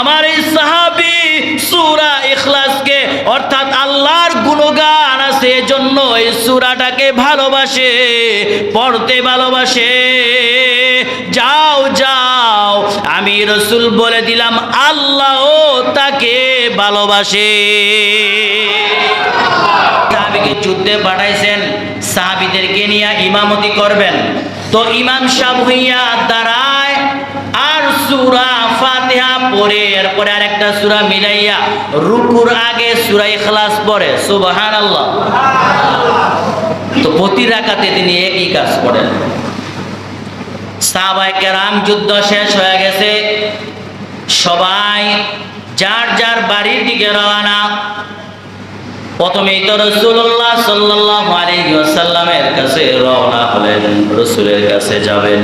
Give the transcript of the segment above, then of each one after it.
আমার এই সাহাবি সুরা ইখলাসকে, অর্থাৎ আল্লাহর গুণগান আছে, এজন্য এই সুরাটাকে ভালোবাসে, পড়তে ভালোবাসে। যাও যাও, আমি রসুল বলে দিলাম, আল্লাহ তাকে ভালোবাসে। সাহাবিকে যুদ্ধে পাঠাইছেন? সাহাবিদেরকে নিয়ে ইমামতি করবেন। তো ইমাম সাহ হইয়া আর সুরা ফাতিহা পড়ে, এরপরে আরেকটা সুরা মিলাইয়া রুকুর আগে সুরা ইখলাস পড়ে সুবহান আল্লাহ তো প্রতি রাকাতে তিনি একই কাজ করেন। সাহাবাই কেরাম যুদ্ধ শেষ হয়ে গেছে। সবাই যার যার বাড়ির দিকে রওনা। প্রথমেই তো রসুল্লাহ সাল্লাহ আলাইসাল্লামের কাছে রওনা হলেন, রসুলের কাছে যাবেন।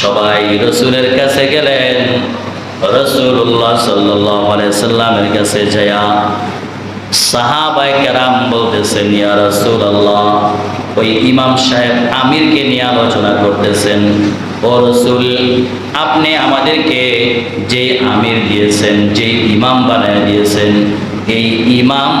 সবাই রসুলের কাছে গেলেন। রসুল্লাহ সাল্লাহ আলাইসাল্লামের কাছে যায়া সাহাবাই কেরাম বলতেছেন, ইয়া রসুল আল্লাহ ওই ইমাম সাহেব আমিরকে নিয়ে আলোচনা করতেছেন, ও রসুল, আপনি আমাদেরকে যে আমির দিয়েছেন, যে ইমাম বানায় দিয়েছেন এই ইমাম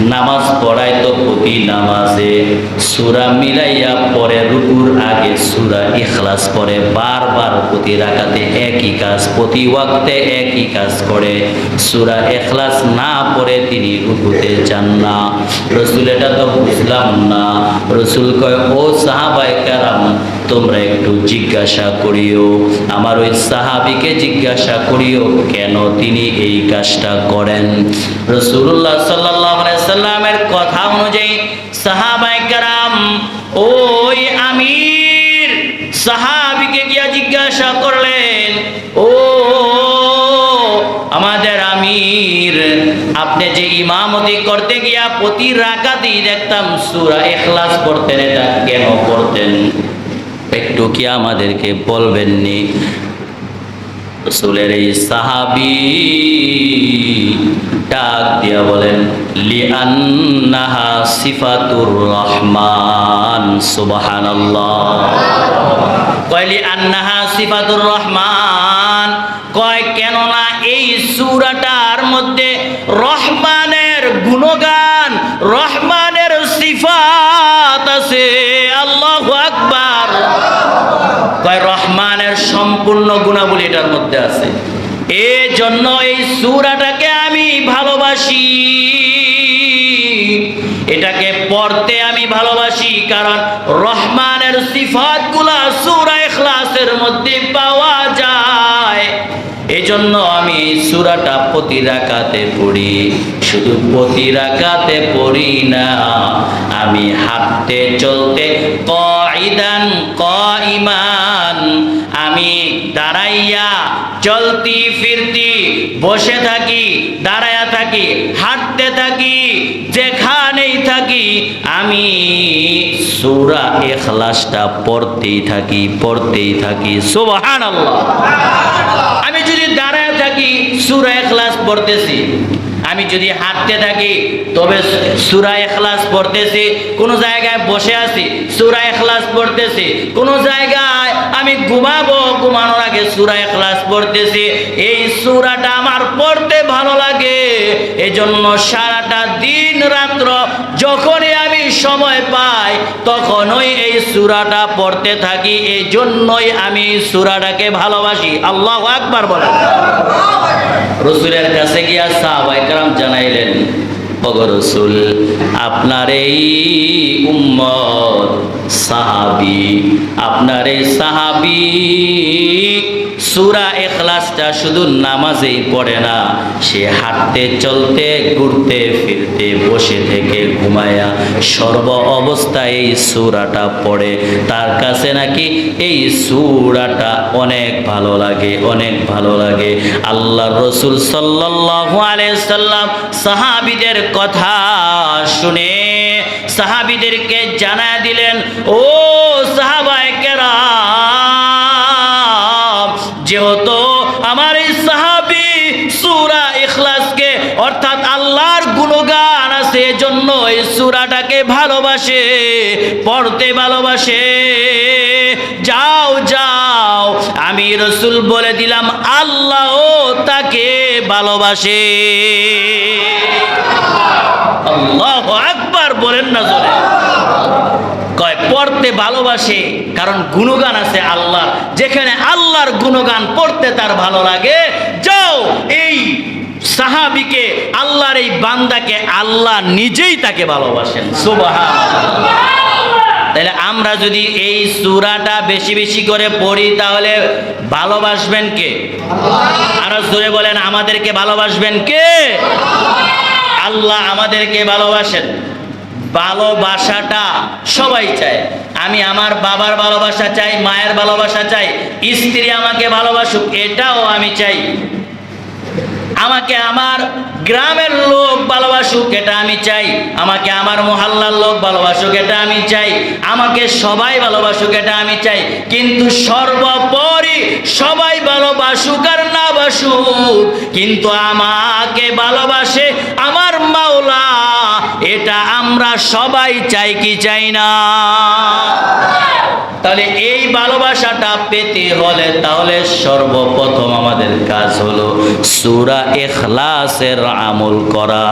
নামাজ পড়ায় তো প্রতি নামাজে সুরা মিলাইয়া পরে রুকুর আগে সুরা ইখলাস পরে বারবার প্রতি রাখাতে একই কাজ, প্রতি ওয়াক্তে একই কাজ করে। সুরা ইখলাস না পড়ে তিনি রুকুতে যান না। রসুল এটা তো বুঝলাম না। রসুল কয়, ও সাহাবাই কারাম তোমরা একটু জিজ্ঞাসা করিও। আমার ওই সাহাবিকে জিজ্ঞাসা করিও, কেন তিনি এই কাজটা করেন? রসুল্লাহ সাল্লাহ সাল্লামের কথা অনুযায়ী সাহাবাই কারাম, ওই আমির সাহাবিকে গিয়া জিজ্ঞাসা করলেন, ও আমাদের আমির, আপনি যে ইমামতি করতে গিয়া প্রতি রাকাতেই দেখতাম সুরা এখলাস পড়তেন, এটা কেন পড়তেন? একটু কি আমাদেরকে বলবেননি? রসুলের এই সাহাবি ডাক দিয়া বলেন সিফাতুর রহমান আন্নাহা সিফাতুর রহমান। কয়, কেননা এই সূরাটার মধ্যে রহমানের গুণগান, রহমানের সিফাত আছে। আল্লাহু কয়, রহমানের সম্পূর্ণ গুণাবলী এটার মধ্যে আছে। এই জন্য এই সুরাটাকে আমি ভালোবাসি। এটাকে পড়তে আমি ভালোবাসি, কারণ রহমানের সিফাতগুলা সুরা ইখলাসের মধ্যে পাওয়া যায়। এজন্য আমি সুরাটা প্রতি রাকাতে পড়ি। শুধু প্রতি রাকাতে পড়ি না, আমি হাঁটতে চলতে কইদান কইমান আমি দাঁড়াইয়া চলতি ফিরতি, বসে থাকি, দাঁড়াইয়া থাকি, হাঁটতে থাকি, যেখানেই থাকি, আমি সুরা এখলাসটা পড়তেই থাকি পড়তেই থাকি। সুবহানাল্লাহ। আমি যদি দাঁড়ায় থাকি, সুরা এখলাস পড়তেছি। আমি যদি হাঁটতে থাকি, তবে সুরা এখলাস পড়তেছি। কোনো জায়গায় বসে আছি, সুরা এখলাস পড়তেছি। কোনো জায়গায় আমি ঘুমাবো, ঘুমানোর আগে সুরা এখলাস পড়তেছি। এই সুরাটা আমার পড়তে ভালো লাগে। এজন্য সারাটা দিন রাত্র যখনই সময় পাই তখনই এই সুরাটা পড়তে থাকি। এই জন্যই আমি সুরাটাকে ভালোবাসি। আল্লাহ একবার বলেন। রসুলের কাছে গিয়া সাহাবাইকরাম জানাইলেন অগরসুল রসুল আপনার এই উম্মত সাহাবি, আপনার এই সাহাবি সুরা এখলাসটা শুধু নামাজেই পড়ে না, সে হাঁটতে, চলতে, ঘুরতে, ফিরতে, বসে থেকে ঘুমায়া সর্ব অবস্থায় এই সুরাটা পড়ে। তার কাছে নাকি এই সুরাটা অনেক ভালো লাগে, অনেক ভালো লাগে। আল্লাহ রসুল সাল্লাল্লাহু আলাইহি সাল্লাম সাহাবিদের কথা শুনে সাহাবিদেরকে জানা দিলেন, ও সাহাবায়ে যেহেতু আমার এই সাহাবি সুরা ইখলাসকে, অর্থাৎ আল্লাহর গুণগান আছে, এজন্য এই সুরাটাকে ভালোবাসে, পড়তে ভালোবাসে, যাও যাও আমি রসুল বলে দিলাম আল্লাহ তাকে ভালোবাসে। আকবার বলেন না জোরে। কয়, পড়তে ভালোবাসে, কারণ গুণগান আছে আল্লাহ যেখানে আল্লাহর গুণগান পড়তে তার ভালো লাগে, যাও এই সাহাবিকে, আল্লাহর এই বান্দাকে আল্লাহ নিজেই তাকে ভালোবাসেন। সুবহান তাহলে আমরা যদি এই সুরাটা বেশি বেশি করে পড়ি, তাহলে ভালোবাসবেন কে? আরও জোরে বলেন, আমাদেরকে ভালোবাসবেন কে? আল্লাহ আমাদেরকে ভালোবাসেন। ভালোবাসাটা সবাই চায়। আমি আমার বাবার ভালোবাসা চাই, মায়ের ভালোবাসা চাই, স্ত্রী আমাকে ভালোবাসুক, এটাও আমি চাই। আমাকে আমার গ্রামের লোক ভালোবাসুক, এটা আমি চাই। আমাকে আমার মহল্লার লোক ভালোবাসুক, এটা আমি চাই। আমাকে সবাই ভালোবাসুক, এটা আমি চাই। কিন্তু সর্বোপরি সবাই ভালোবাসুক আর না বাসুক, কিন্তু আমাকে ভালোবাসে আমার মাওলা, এটা আমরা সবাই চাই, কি চাই না? তাহলে ভালোবাসাটা পেতে হলে তাহলে সর্বপ্রথম আমাদের কাজ হলো সুরা এখলাসের আমল করা।